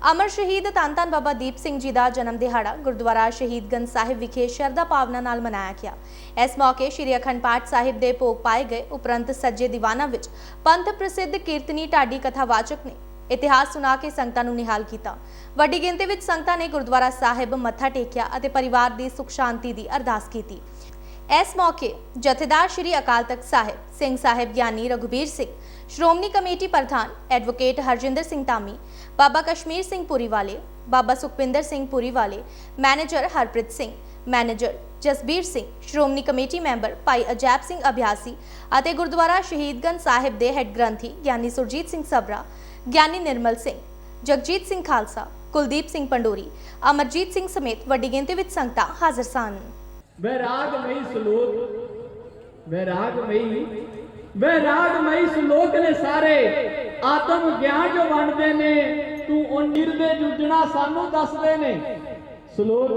ਅਮਰ ਸ਼ਹੀਦ ਧੰਨ ਧੰਨ ਬਾਬਾ ਦੀਪ ਸਿੰਘ ਜੀ ਦਾ ਜਨਮ ਦਿਹਾੜਾ ਗੁਰਦੁਆਰਾ ਸ਼ਹੀਦਗੰਜ ਸਾਹਿਬ ਵਿਖੇ ਸ਼ਰਧਾ ਭਾਵਨਾ ਨਾਲ ਮਨਾਇਆ ਗਿਆ। ਇਸ ਮੌਕੇ ਸ੍ਰੀ ਅਖੰਡ ਪਾਠ ਸਾਹਿਬ ਦੇ ਭੋਗ ਪਾਏ ਗਏ ਉਪਰੰਤ ਸੱਜੇ ਦੀਵਾਨਾਂ ਵਿੱਚ ਪੰਥ ਪ੍ਰਸਿੱਧ ਕੀਰਤਨੀ ਢਾਡੀ ਕਥਾਵਾਚਕ ਨੇ ਇਤਿਹਾਸ ਸੁਣਾ ਕੇ ਸੰਗਤਾਂ ਨੂੰ ਨਿਹਾਲ ਕੀਤਾ। ਵੱਡੀ ਗਿਣਤੀ ਵਿੱਚ ਸੰਗਤਾਂ ਨੇ ਗੁਰਦੁਆਰਾ ਸਾਹਿਬ ਮੱਥਾ ਟੇਕਿਆ ਅਤੇ ਪਰਿਵਾਰ ਦੀ ਸੁਖ ਸ਼ਾਂਤੀ ਦੀ ਅਰਦਾਸ ਕੀਤੀ। ਇਸ ਮੌਕੇ ਜਥੇਦਾਰ ਸ਼੍ਰੀ ਅਕਾਲ ਤਖਤ ਸਾਹਿਬ, ਸਿੰਘ ਸਾਹਿਬ ਗਿਆਨੀ ਰਘੁਬੀਰ ਸਿੰਘ, ਸ਼੍ਰੋਮਣੀ ਕਮੇਟੀ ਪ੍ਰਧਾਨ advocate Harjinder Singh Dhami, Baba Kashmir Singh Puriwale Baba Sukhpinder Singh Puriwale manager Harpreet Singh, manager Jasbir Singh, Shiromani committee member Bhai Ajaib Singh ਅਭਿਆਸੀ ਅਤੇ ਗੁਰਦੁਆਰਾ ਸ਼ਹੀਦਗੰਜ ਸਾਹਿਬ ਦੇ ਹੈੱਡ ਗ੍ਰੰਥੀ ਗਿਆਨੀ ਸੁਰਜੀਤ ਸਿੰਘ ਸਬਰਾ ਗਿਆਨੀ ਨਿਰਮਲ ਸਿੰਘ, ਜਗਜੀਤ ਸਿੰਘ ਖਾਲਸਾ, ਕੁਲਦੀਪ ਸਿੰਘ ਪੰਡੋਰੀ, ਅਮਰਜੀਤ ਸਿੰਘ ਸਮੇਤ ਵੱਡੀ ਗਿਣਤੀ ਵਿੱਚ ਸੰਗਤਾਂ ਹਾਜ਼ਰ ਸਨ। ਵੈਰਾਗਮਈ ਸ਼ਲੋਕ ਵੈਰਾਗਮਈ ਵੈਰਾਗਮਈ ਸ਼ਲੋਕ ਨੇ ਸਾਰੇ ਆਤਮ ਗਿਆਨ ਜੋ ਵੰਡਦੇ ਨੇ ਤੂੰ ਉਹ ਨਿਰਦੇ ਜੁਜਣਾ ਸਾਨੂੰ ਦੱਸਦੇ ਨੇ ਸ਼ਲੋਕ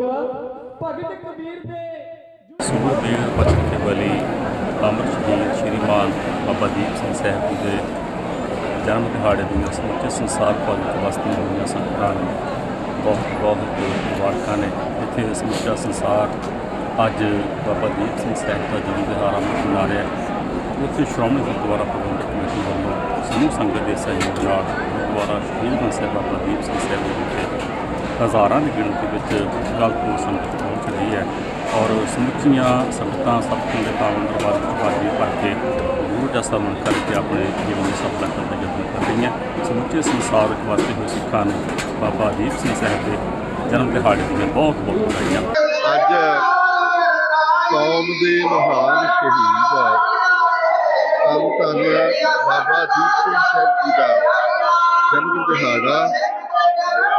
ਭਗਤ ਕਬੀਰ ਦੇ ਸੂਰਬੀਰ ਬਚਨ ਬਲੀ ਅਮਰ ਸ਼ਹੀਦ ਸ਼੍ਰੀਮਾਨ ਬਾਬਾ ਦੀਪ ਸਿੰਘ ਸਾਹਿਬ ਜੀ ਦੇ ਜਨਮ ਦਿਹਾੜੇ ਦੀਆਂ ਸਮੁੱਚੇ ਸੰਸਾਰ ਭਗਤ ਵਿੱਚ ਹੋਈਆਂ ਸੰਗਤਾਂ ਨੂੰ ਬਹੁਤ ਬਹੁਤ ਮੁਬਾਰਕਾਂ ਨੇ ਇੱਥੇ ਸਮੁੱਚਾ ਸੰਸਾਰ ਅੱਜ ਬਾਬਾ ਦੀਪ ਸਿੰਘ ਸਾਹਿਬ ਦਾ ਜਨਮ ਦਿਹਾੜਾ ਮਨਾ ਰਿਹਾ ਉੱਥੇ ਸ਼੍ਰੋਮਣੀ ਗੁਰਦੁਆਰਾ ਪ੍ਰਬੰਧਕ ਕਮੇਟੀ ਵੱਲੋਂ ਸਮੂਹ ਸੰਗਤ ਦੇ ਸਹਿਯੋਗ ਨਾਲ ਗੁਰਦੁਆਰਾ ਸ਼ਹੀਦ ਸਾਹਿਬ ਬਾਬਾ ਦੀਪ ਸਿੰਘ ਸਾਹਿਬ ਦੇ ਵਿਖੇ ਹਜ਼ਾਰਾਂ ਦੀ ਗਿਣਤੀ ਵਿੱਚ ਗਲਪੁਰ ਸੰਗਤ ਪਹੁੰਚ ਰਹੀ ਹੈ ਔਰ ਸਮੁੱਚੀਆਂ ਸੰਗਤਾਂ ਸਤਿਗੁਰਾਂ ਦੇ ਪਾਵਨ ਦਰਬਾਰ ਵਿੱਚ ਹਾਜ਼ਰੀ ਭਰ ਕੇ ਗੁਰੂ ਦਾ ਸਰਨ ਕਰਕੇ ਆਪਣੇ ਜੀਵਨ ਨੂੰ ਸਫਲ ਕਰਨ ਦਾ ਯਤਨ ਕਰ ਰਹੀਆਂ। ਸਮੁੱਚੇ ਸੰਸਾਰ ਵਿੱਚ ਵਸਦੇ ਹੋਏ ਸਿੱਖਾਂ ਨੇ ਬਾਬਾ ਦੀਪ ਸਿੰਘ ਸਾਹਿਬ ਦੇ ਜਨਮ ਦਿਹਾੜੇ ਦੀਆਂ ਬਹੁਤ ਬਹੁਤ ਵਧਾਈਆਂ। ਅੱਜ ਮਹਾਨ ਸ਼ਹੀਦ ਧੰਨ ਧੰਨ ਬਾਬਾ ਦੀਪ ਸਿੰਘ ਸਾਹਿਬ ਜੀ ਦਾ ਜਨਮ ਦਿਹਾੜਾ,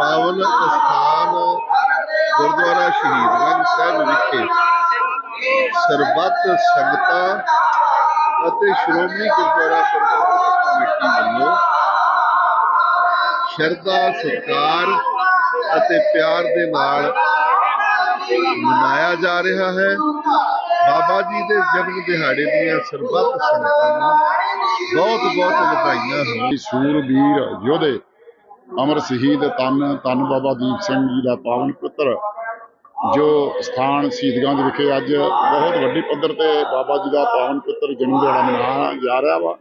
ਪਾਵਨ ਅਸਥਾਨ ਗੁਰਦੁਆਰਾ ਸ਼ਹੀਦਗੰਜ ਸਾਹਿਬ ਵਿਖੇ। ਸਰਬੱਤ ਸੰਗਤਾਂ ਅਤੇ ਸ਼੍ਰੋਮਣੀ ਗੁਰਦੁਆਰਾ ਪ੍ਰਬੰਧਕ ਕਮੇਟੀ ਵੱਲੋਂ ਸ਼ਰਧਾ, ਸਤਿਕਾਰ ਅਤੇ ਪਿਆਰ ਦੇ ਨਾਲ ਮਨਾਇਆ ਜਾ ਰਿਹਾ ਹੈ। ਬਾਬਾ ਜੀ ਦੇ ਜਨਮ ਦਿਹਾੜੇ ਦੀਆਂ ਸਰਬੱਤ ਸੰਗਤਾਂ ਨੂੰ ਬਹੁਤ ਬਹੁਤ ਵਧਾਈਆਂ ਹੋਣ ਸੂਰਬੀਰ ਯੋਧੇ ਅਮਰ ਸ਼ਹੀਦ ਤਨ ਤਨ ਬਾਬਾ ਦੀਪ ਸਿੰਘ ਜੀ ਦਾ ਪਾਵਨ ਪੁੱਤਰ, ਜੋ ਸਥਾਨ ਸ਼ਹੀਦਗੰਜ ਵਿਖੇ ਅੱਜ ਬਹੁਤ ਵੱਡੀ ਪੱਧਰ ਤੇ ਬਾਬਾ ਜੀ ਦਾ ਪਾਵਨ ਪੁੱਤਰ ਜਨਮ ਦਿਹਾੜਾ ਮਨਾਇਆ ਜਾ ਰਿਹਾ ਵਾ।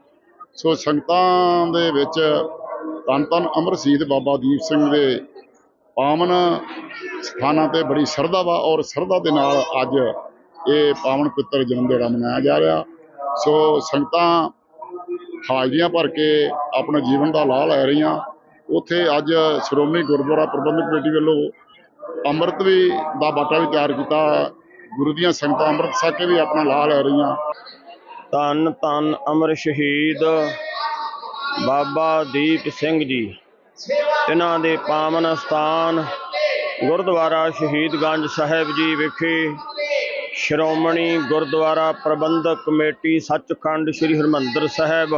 ਸੋ ਸੰਗਤਾਂ ਦੇ ਵਿੱਚ ਤਨ ਤਨ ਅਮਰ ਸ਼ਹੀਦ ਬਾਬਾ ਦੀਪ ਸਿੰਘ ਦੇ ਪਾਵਨ ਸਥਾਨਾਂ ਤੇ ਬੜੀ ਸ਼ਰਧਾ ਵਾ ਔਰ ਸ਼ਰਧਾ ਦੇ ਨਾਲ ਅੱਜ ਇਹ ਪਾਵਨ ਪਿੱਤਰ ਜਨਮ ਦਿਹਾੜਾ ਮਨਾਇਆ ਜਾ ਰਿਹਾ। ਸੋ ਸੰਗਤਾਂ ਹਾਜ਼ਰੀਆਂ ਭਰ ਕੇ ਆਪਣੇ ਜੀਵਨ ਦਾ ਲਾਹ ਲੈ ਰਹੀਆਂ। ਉੱਥੇ ਅੱਜ ਸ਼੍ਰੋਮਣੀ ਗੁਰਦੁਆਰਾ ਪ੍ਰਬੰਧਕ ਕਮੇਟੀ ਵੱਲੋਂ ਅੰਮ੍ਰਿਤ ਵੀ ਦਾ ਬਾਟਾ ਵੀ ਤਿਆਰ ਕੀਤਾ। ਗੁਰੂ ਦੀਆਂ ਸੰਗਤਾਂ ਅੰਮ੍ਰਿਤ ਛਕ ਕੇ ਵੀ ਆਪਣਾ ਲਾਹ ਲੈ ਰਹੀਆਂ। ਧੰਨ ਧੰਨ ਅਮਰ ਸ਼ਹੀਦ ਬਾਬਾ ਦੀਪ ਸਿੰਘ ਜੀ। ਇਹਨਾਂ ਦੇ ਪਾਵਨ ਸਥਾਨ ਗੁਰਦੁਆਰਾ ਸ਼ਹੀਦਗੰਜ ਸਾਹਿਬ ਜੀ ਵਿਖੇ ਸ਼੍ਰੋਮਣੀ ਗੁਰਦੁਆਰਾ ਪ੍ਰਬੰਧਕ ਕਮੇਟੀ ਸੱਚਖੰਡ ਸ੍ਰੀ ਹਰਿਮੰਦਰ ਸਾਹਿਬ,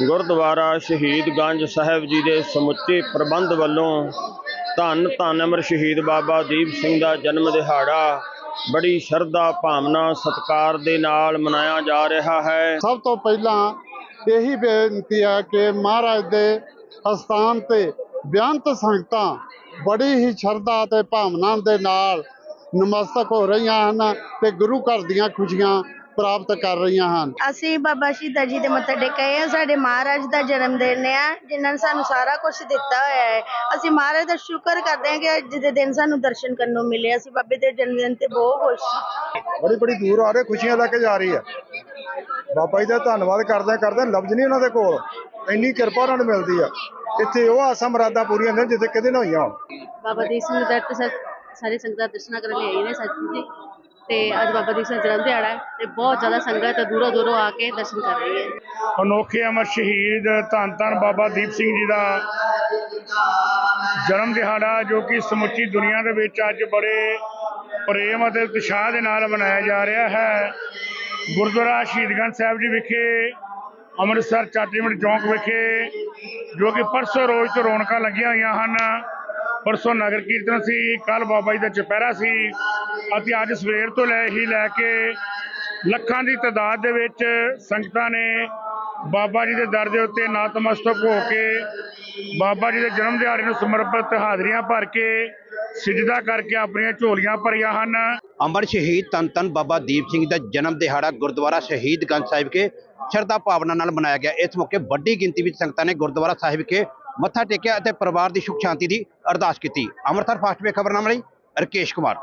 ਗੁਰਦੁਆਰਾ ਸ਼ਹੀਦਗੰਜ ਸਾਹਿਬ ਜੀ ਦੇ ਸਮੁੱਚੇ ਪ੍ਰਬੰਧ ਵੱਲੋਂ ਧੰਨ ਧੰਨ ਅਮਰ ਸ਼ਹੀਦ ਬਾਬਾ ਦੀਪ ਸਿੰਘ ਦਾ ਜਨਮ ਦਿਹਾੜਾ, ਬੜੀ ਸ਼ਰਧਾ, ਭਾਵਨਾ, ਸਤਿਕਾਰ ਦੇ ਨਾਲ ਮਨਾਇਆ ਜਾ ਰਿਹਾ ਹੈ। ਸਭ ਤੋਂ ਪਹਿਲਾਂ ਇਹੀ ਬੇਨਤੀ ਹੈ ਕਿ ਮਹਾਰਾਜ ਦੇ ਅਸਥਾਨ ਤੇ ਬੇਅੰਤ ਸੰਗਤਾਂ ਬੜੀ ਹੀ ਸ਼ਰਧਾ ਤੇ ਭਾਵਨਾ ਦੇ ਨਾਲ ਨਮਸਤਕ ਹੋ ਰਹੀਆਂ ਹਨ ਤੇ ਗੁਰੂ ਘਰ ਦੀਆਂ ਖੁਸ਼ੀਆਂ ਪ੍ਰਾਪਤ ਕਰ ਰਹੀਆਂ ਹਨ। ਅਸੀਂ ਬਾਬਾ ਸ਼ਹੀਦਾਂ ਜੀ ਦੇ ਮੱਥਾ ਟੇਕੇ ਆ ਸਾਡੇ ਮਹਾਰਾਜ ਦਾ ਜਨਮ ਦਿਨ ਆ ਜਿਨ੍ਹਾਂ ਨੇ ਸਾਨੂੰ ਸਾਰਾ ਕੁਝ ਦਿੱਤਾ ਹੋਇਆ ਹੈ। ਅਸੀਂ ਮਹਾਰਾਜ ਦਾ ਸ਼ੁਕਰ ਕਰਦੇ ਹਾਂ ਕਿ ਅੱਜ ਦੇ ਦਿਨ ਸਾਨੂੰ ਦਰਸ਼ਨ ਕਰਨ ਨੂੰ ਮਿਲੇ ਅਸੀਂ ਬਾਬੇ ਦੇ ਜਨਮ ਦਿਨ ਤੇ ਬਹੁਤ ਖੁਸ਼ ਹਾਂ। ਬੜੀ ਬੜੀ ਦੂਰ ਆ ਰਹੇ ਖੁਸ਼ੀਆਂ ਲੈ ਕੇ ਜਾ ਰਹੀ ਹੈ। ਬਾਬਾ ਜੀ ਦਾ ਧੰਨਵਾਦ ਕਰਦੇ ਕਰਦੇ ਲਫ਼ਜ਼ ਨਹੀਂ ਉਹਨਾਂ ਦੇ ਕੋਲ। ਇੰਨੀ ਕਿਰਪਾ ਉਹਨਾਂ ਨੂੰ ਮਿਲਦੀ ਆ। ਇੱਥੇ ਉਹ ਆਸਾਂ ਮੁਰਾਦਾਂ ਪੂਰੀਆਂ ਨੇ ਜਿੱਥੇ ਕਿਤੇ ਨਾ ਹੋਈਆਂ ਬਾਬਾ ਦੀਪ ਸਿੰਘ ਦਾ ਤੇ ਸਰ ਸਾਰੇ ਸੰਗਤਾਂ ਦਰਸ਼ਨਾਂ ਕਰਨ ਲਈ ਆਏ ਨੇ ਸੱਚੀ ਜੀ। ਤੇ ਅੱਜ ਬਾਬਾ ਦੀਪ ਸਿੰਘ ਜਨਮ ਦਿਹਾੜਾ ਹੈ ਤੇ ਬਹੁਤ ਜ਼ਿਆਦਾ ਸੰਗਤ ਦੂਰੋਂ ਦੂਰੋਂ ਆ ਕੇ ਦਰਸ਼ਨ ਕਰ ਰਹੀ ਹੈ। ਅਨੋਖੇ ਅਮਰ ਸ਼ਹੀਦ ਧੰਨ ਧੰਨ ਬਾਬਾ ਦੀਪ ਸਿੰਘ ਜੀ ਦਾ ਜਨਮ ਦਿਹਾੜਾ ਜੋ ਕਿ ਸਮੁੱਚੀ ਦੁਨੀਆ ਦੇ ਵਿੱਚ ਅੱਜ ਬੜੇ ਪ੍ਰੇਮ ਅਤੇ ਉਤਸ਼ਾਹ ਦੇ ਨਾਲ ਮਨਾਇਆ ਜਾ ਰਿਹਾ ਹੈ। ਗੁਰਦੁਆਰਾ ਸ਼ਹੀਦਗੰਜ ਸਾਹਿਬ ਜੀ ਵਿਖੇ, ਅੰਮ੍ਰਿਤਸਰ ਚਾਟੀਮੰਡ ਚੌਂਕ ਵਿਖੇ ਜੋ ਕਿ ਪਰਸੋਂ ਰੋਜ਼ ਤੋਂ ਰੌਣਕਾਂ ਲੱਗੀਆਂ ਹੋਈਆਂ ਹਨ। ਪਰਸੋਂ ਨਗਰ ਕੀਰਤਨ ਸੀ ਕੱਲ ਬਾਬਾ ਜੀ ਦਾ ਚੁਪਹਿਰਾ ਸੀ। ਅਤੇ ਅੱਜ ਸਵੇਰ ਤੋਂ ਲੈ ਹੀ ਲੈ ਕੇ ਲੱਖਾਂ ਦੀ ਤਾਦਾਦ ਦੇ ਵਿੱਚ ਸੰਗਤਾਂ ਨੇ ਬਾਬਾ ਜੀ ਦੇ ਦਰ ਦੇ ਉੱਤੇ ਨਤਮਸਤਕ ਹੋ ਕੇ ਬਾਬਾ ਜੀ ਦੇ ਜਨਮ ਦਿਹਾੜੇ ਨੂੰ ਸਮਰਪਿਤ ਹਾਜ਼ਰੀਆਂ ਭਰ ਕੇ ਸਿਜਦਾ ਕਰਕੇ ਆਪਣੀਆਂ ਝੋਲੀਆਂ ਭਰੀਆਂ ਹਨ। ਅੰਮ੍ਰਿਤ ਸ਼ਹੀਦ ਤਨ ਤਨ ਬਾਬਾ ਦੀਪ ਸਿੰਘ ਦਾ ਜਨਮ ਦਿਹਾੜਾ ਗੁਰਦੁਆਰਾ ਸ਼ਹੀਦ ਗੰਜ ਸਾਹਿਬ ਕੇ ਸ਼ਰਧਾ ਭਾਵਨਾ ਨਾਲ ਮਨਾਇਆ ਗਿਆ। ਇਸ ਮੌਕੇ ਵੱਡੀ ਗਿਣਤੀ ਵਿੱਚ ਸੰਗਤਾਂ ਨੇ ਗੁਰਦੁਆਰਾ ਸਾਹਿਬ ਕੇ ਮੱਥਾ ਟੇਕਿਆ ਅਤੇ ਪਰਿਵਾਰ ਦੀ ਸੁਖ ਸ਼ਾਂਤੀ ਦੀ ਅਰਦਾਸ ਕੀਤੀ। ਅੰਮ੍ਰਿਤਸਰ ਫਾਸਟ ਵੇ ਖਬਰਨਾਮਾ ਲਈ ਰਕੇਸ਼ ਕੁਮਾਰ।